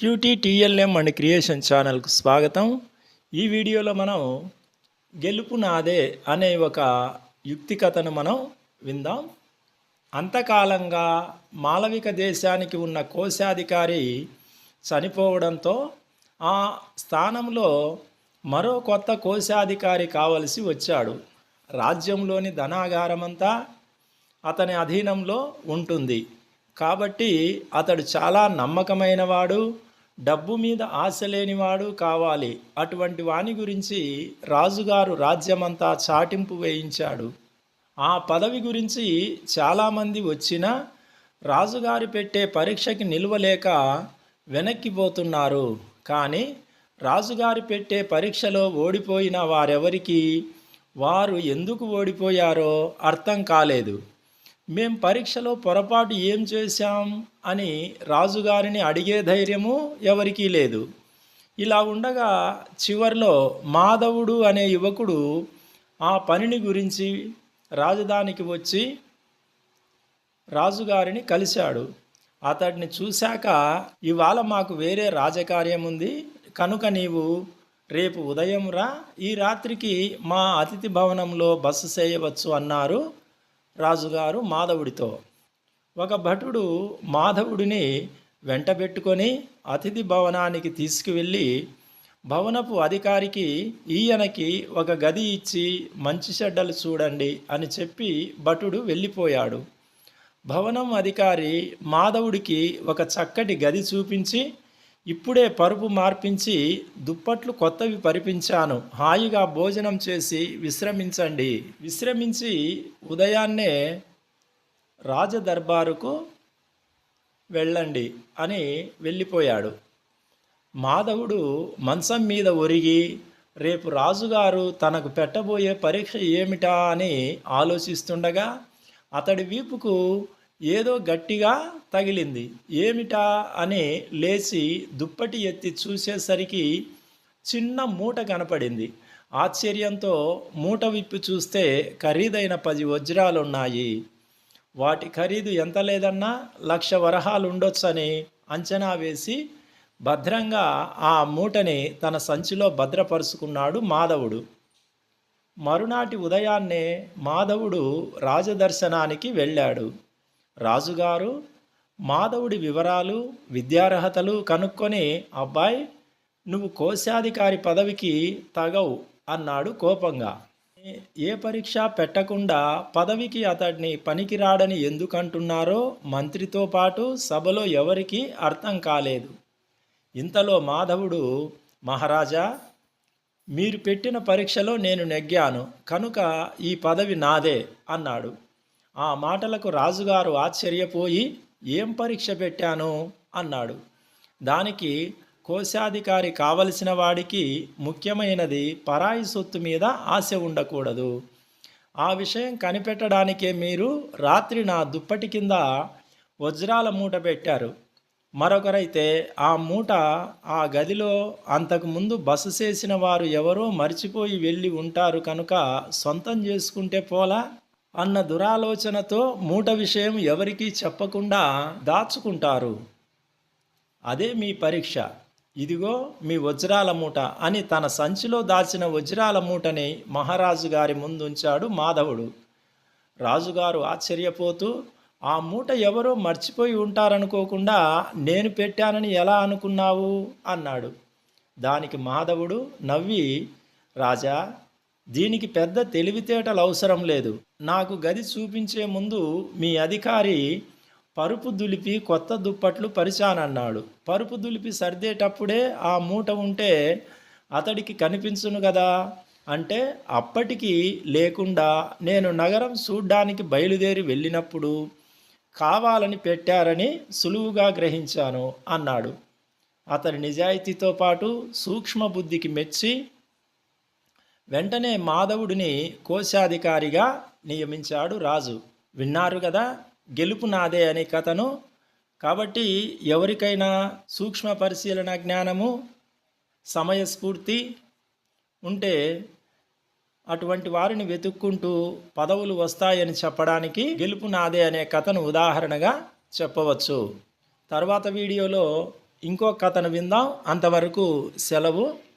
Cutie TLM and creation ఛానల్కు స్వాగతం. ఈ వీడియోలో మనం గెలుపు నాదే అనే ఒక యుక్తి కథను మనం విందాం. అంతకాలంగా మాలవిక దేశానికి ఉన్న కోశాధికారి చనిపోవడంతో ఆ స్థానంలో మరో కొత్త కోశాధికారి కావలసి వచ్చాడు. రాజ్యంలోని ధనాగారమంతా అతని అధీనంలో ఉంటుంది. కాబట్టి అతడు చాలా నమ్మకమైనవాడు. డబ్బు మీద ఆశ లేనివాడు కావాలి. అటువంటి వాని గురించి రాజుగారు రాజ్యమంతా చాటింపు వేయించాడు. ఆ పదవి గురించి చాలామంది వచ్చినా రాజుగారు పెట్టే పరీక్షకి నిలవలేక వెనక్కిపోతున్నారు కానీ రాజుగారు పెట్టే పరీక్షలో ఓడిపోయిన వారెవరికి? వారు ఎందుకు ఓడిపోయారో అర్థం కాలేదు. మేం పరీక్షలో పొరపాటు ఏం చేశాం అని రాజుగారిని అడిగే ధైర్యము ఎవరికీ లేదు. ఇలా ఉండగా చివర్లో మాధవుడు అనే యువకుడు ఆ పనిని గురించి రాజధానికి వచ్చి రాజుగారిని కలిశాడు. అతడిని చూశాక ఇవాళ మాకు వేరే రాజకార్యం ఉంది. కనుక నీవు రేపు ఉదయం రా. ఈ రాత్రికి మా అతిథి భవనంలో బస చేయవచ్చు అన్నారు. రాజుగారు మాధవుడితో. ఒక భటుడు మాధవుడిని వెంటబెట్టుకొని అతిథి భవనానికి తీసుకువెళ్ళి భవనపు అధికారికి ఈయనకి ఒక గది ఇచ్చి మంచి చెడ్డలు చూడండి అని చెప్పి భటుడు వెళ్ళిపోయాడు. భవనం అధికారి మాధవుడికి ఒక చక్కటి గది చూపించి ఇప్పుడే పరుపు మార్పించి దుప్పట్లు కొత్తవి పరిపించాను. హాయిగా భోజనం చేసి విశ్రమించండి. విశ్రమించి ఉదయాన్నే రాజదర్బారుకు వెళ్ళండి అని వెళ్ళిపోయాడు. మాధవుడు మంచం మీద ఒరిగి రేపు రాజుగారు తనకు పెట్టబోయే పరీక్ష ఏమిటా? అని ఆలోచిస్తుండగా అతడి వీపుకు ఏదో గట్టిగా తగిలింది. ఏమిటా అని లేచి దుప్పటి ఎత్తి చూసేసరికి చిన్న మూట కనపడింది. ఆశ్చర్యంతో మూట విప్పి చూస్తే ఖరీదైన పది వజ్రాలున్నాయి. వాటి ఖరీదు ఎంత లేదన్నా లక్ష వరహాలు ఉండొచ్చని అంచనా వేసి భద్రంగా ఆ మూటని తన సంచిలో భద్రపరుచుకున్నాడు మాధవుడు. మరునాటి ఉదయాన్నే మాధవుడు రాజదర్శనానికి వెళ్ళాడు. రాజుగారు మాధవుడి వివరాలు విద్యార్హతలు కనుక్కొని అబ్బాయి నువ్వు కోశాధికారి పదవికి తగవు అన్నాడు కోపంగా. ఏ పరీక్ష పెట్టకుండా పదవికి అతడిని పనికిరాడని ఎందుకంటున్నారో మంత్రితో పాటు సభలో ఎవరికీ అర్థం కాలేదు. ఇంతలో మాధవుడు మహారాజా మీరు పెట్టిన పరీక్షలో నేను నెగ్గాను కనుక ఈ పదవి నాదే అన్నాడు. ఆ మాటలకు రాజుగారు ఆశ్చర్యపోయి ఏం పరీక్ష పెట్టాను? అన్నాడు. దానికి కోశాధికారి కావలసిన వాడికి ముఖ్యమైనది పరాయి సొత్తు మీద ఆశ ఉండకూడదు. ఆ విషయం కనిపెట్టడానికే మీరు రాత్రి నా దుప్పటి కింద వజ్రాల మూట పెట్టారు. మరొకరైతే ఆ మూట ఆ గదిలో అంతకుముందు బస చేసిన వారు ఎవరో మర్చిపోయి వెళ్ళి ఉంటారు కనుక సొంతం చేసుకుంటే పోలా? అన్న దురాలోచనతో మూట విషయం ఎవరికీ చెప్పకుండా దాచుకుంటారు. అదే మీ పరీక్ష. ఇదిగో మీ వజ్రాల మూట అని తన సంచిలో దాచిన వజ్రాల మూటని మహారాజు గారి ముందుంచాడు మాధవుడు. రాజుగారు ఆశ్చర్యపోతూ ఆ మూట ఎవరో మర్చిపోయి ఉంటారనుకోకుండా నేను పెట్టానని ఎలా అనుకున్నావు? అన్నాడు. దానికి మాధవుడు నవ్వి రాజా దీనికి పెద్ద తెలివితేటలు అవసరం లేదు. నాకు గది చూపించే ముందు మీ అధికారి పరుపు దులిపి కొత్త దుప్పట్లు పరిచానన్నాడు. పరుపు దులిపి సర్దేటప్పుడే ఆ మూట ఉంటే అతడికి కనిపించును కదా అంటే అప్పటికి లేకుండా నేను నగరం చూడ్డానికి బయలుదేరి వెళ్ళినప్పుడు కావాలని పెట్టారని సులువుగా గ్రహించాను అన్నాడు. అతని నిజాయితీతో పాటు సూక్ష్మ బుద్ధికి మెచ్చి వెంటనే మాధవుడిని కోశాధికారిగా నియమించాడు రాజు. విన్నారు కదా గెలుపు నాదే అనే కథను. కాబట్టి ఎవరికైనా సూక్ష్మ పరిశీలన జ్ఞానము సమయస్ఫూర్తి ఉంటే అటువంటి వారిని వెతుక్కుంటూ పదవులు వస్తాయని చెప్పడానికి గెలుపు నాదే అనే కథను ఉదాహరణగా చెప్పవచ్చు. తర్వాత వీడియోలో ఇంకో కథను విందాం. అంతవరకు సెలవు.